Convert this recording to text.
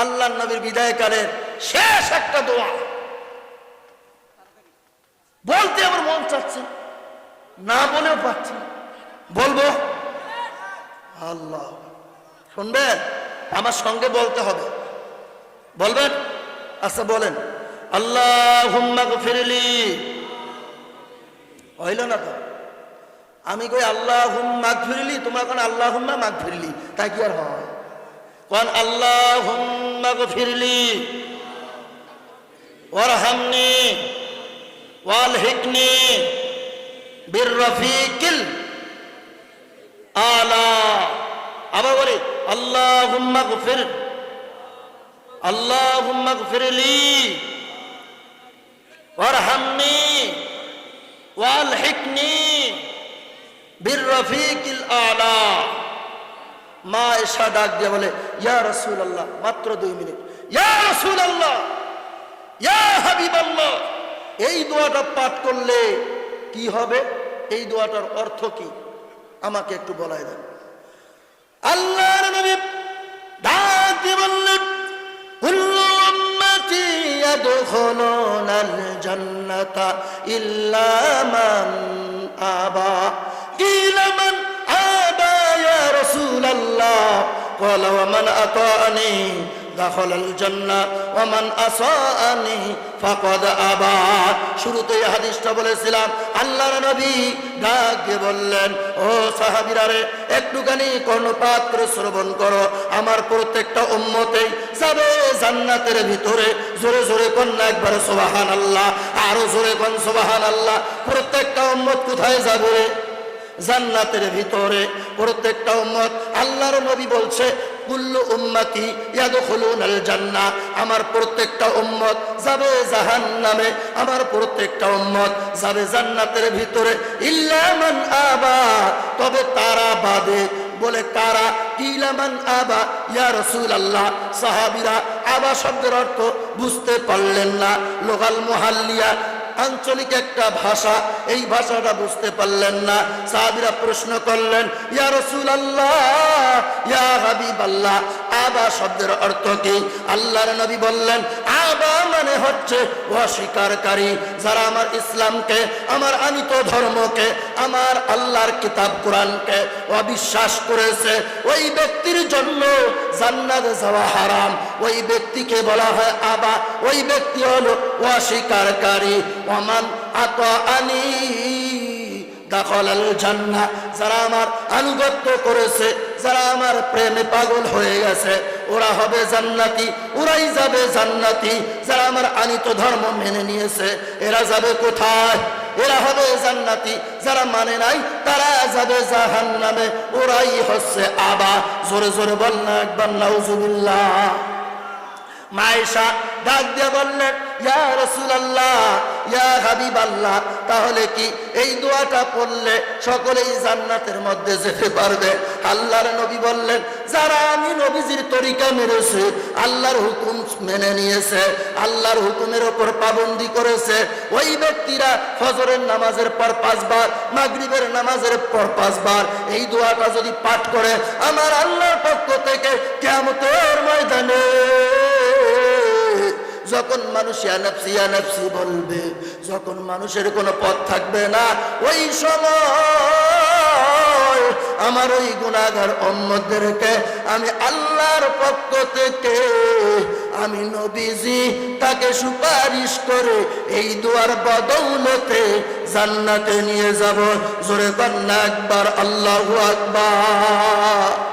আল্লাহ নবীর বিদায়কালের শেষ একটা দোয়া। বলতে আমার মন চাচ্ছে না। বলেও পাচ্ছি বলব? আল্লাহ। শুনবেন? আমার সঙ্গে বলতে হবে। বলবেন? আচ্ছা বলেন। আল্লাহ ফিরলি হইল না তো? আমি কই আল্লাহ হুম্মা ফিরলি তোমরা কোন আল্লাহ হুম্মা মাগ ফিরলি তাই কি আর হয়? কোন আল্লাহ হুম্মা ফিরলি ওরহামনি ওয়াল হিকনি বীর রফিকিল আলা। আবার বলি আল্লাহ হুম্মা ফির আল্লাহ হুম্মা ফিরলি ওরহামনি ওয়াল হিকনি বীর রফিকিল মা এসা ডাক দিয়ে বলে, ইয়া রসুল আল্লাহ মাত্র দুই মিনিট। ইয়া রসুল আল্লাহ আল্লাহ এই দোয়াটা পাঠ করলে কি হবে? এই দোয়াটার অর্থ কি? আমাকে একটু বলাই দেন। আল্লাহর নবী ইল্লা আবা। قال ومن أطاعني دخل الجنة ومن أساءني فقد أبى শুরুতে এই হাদিসটা বলেছিলাম আল্লাহর নবী ডাক দিয়ে বললেন ও সাহাবীরা রে একটুখানি কর্ণপাত করে শ্রবণ করো আমার প্রত্যেকটা উম্মতেই যাবে জান্নাতের ভিতরে জোরে জোরে কন্যা একবার সুবাহান আল্লাহ আরো জোরে কন সুবাহান আল্লাহ প্রত্যেকটা উম্মত কোথায় যাবে জান্নাতের ভিতরে প্রত্যেকটা উম্মত আল্লাহর নবী বলছে, কুল্লু উম্মতি ইয়াদখুলুনাল জান্নাহ আমার প্রত্যেকটা উম্মত যাবে জাহান্নামে, আমার প্রত্যেকটা উম্মত যাবে জান্নাতের ভিতরে। ইল্লা মান আবা, তবে তারা বাদে। বলে কারা কিলামান আবা? ইয়া রসুল আল্লাহ সাহাবিরা আবা শব্দের অর্থ বুঝতে পারলেন না। লোকাল মোহাল্লিয়া আঞ্চলিক একটা ভাষা, এই ভাষাটা বুঝতে পারলেন না। সাহাবিরা প্রশ্ন করলেন, ইয়া রসুল আল্লাহ ইয়া হাবিব আল্লাহ আবা শব্দের অর্থ কি? আল্লাহর নবী বললেন মানে হচ্ছে অস্বীকারী। যারা আমার ইসলামকে, আমার আনিত ধর্মকে, আমার আল্লাহর কিতাব কোরআনকে অবিশ্বাস করেছে, ওই ব্যক্তির জন্য জান্নাতে যাওয়া হারাম। ওই ব্যক্তিকে বলা হয় আবা, ওই ব্যক্তি হলো অস্বীকারী। ওমান আত আনি যারা আমার আনুগত্য করেছে, যারা আমার প্রেমে পাগল হয়ে গেছে ওরা হবে জান্নাতি, ওরাই যাবে জান্নাতি। যারা আমার আনিত ধর্ম মেনে নিয়েছে, এরা যাবে কোথায়? এরা হবে জান্নাতি। যারা মানে নাই, তারা যাবে জাহান্নামে। ওরাই হচ্ছে আবা। জোরে জোরে না একবার, নাউজুবিল্লাহ। মায়েশা ডাক দিয়ে বললেন, ইয়া রসুলাল্লাহ ইয়া হাবিব আল্লাহ তাহলে কি এই দোয়াটা পড়লে সকলেই জান্নাতের মধ্যে যেতে পারবে? আল্লাহর নবী বললেন, যারা আমি নবীজির তরিকা মেরেছে, আল্লাহর হুকুম মেনে নিয়েছে, আল্লাহর হুকুমের ওপর পাবন্দি করেছে, ওই ব্যক্তিরা ফজরের নামাজের পর পাঁচবার, মাগরিবের নামাজের পর পাঁচবার এই দোয়াটা যদি পাঠ করে, আমার আল্লাহর পক্ষ থেকে কেমতের ময়দানে যখন মানুষ ইয়ানাফসি বলবে, যখন মানুষের কোনো পথ থাকবে না, ওই সময় আমার ওই গুণাগার অম্মদেরকে আমি আল্লাহর পক্ষ থেকে আমি নবীজি তাকে সুপারিশ করে এই দুয়ার বদৌলতে জান্নাতে নিয়ে যাব। জোরে কন্যা একবার আল্লাহু আকবার।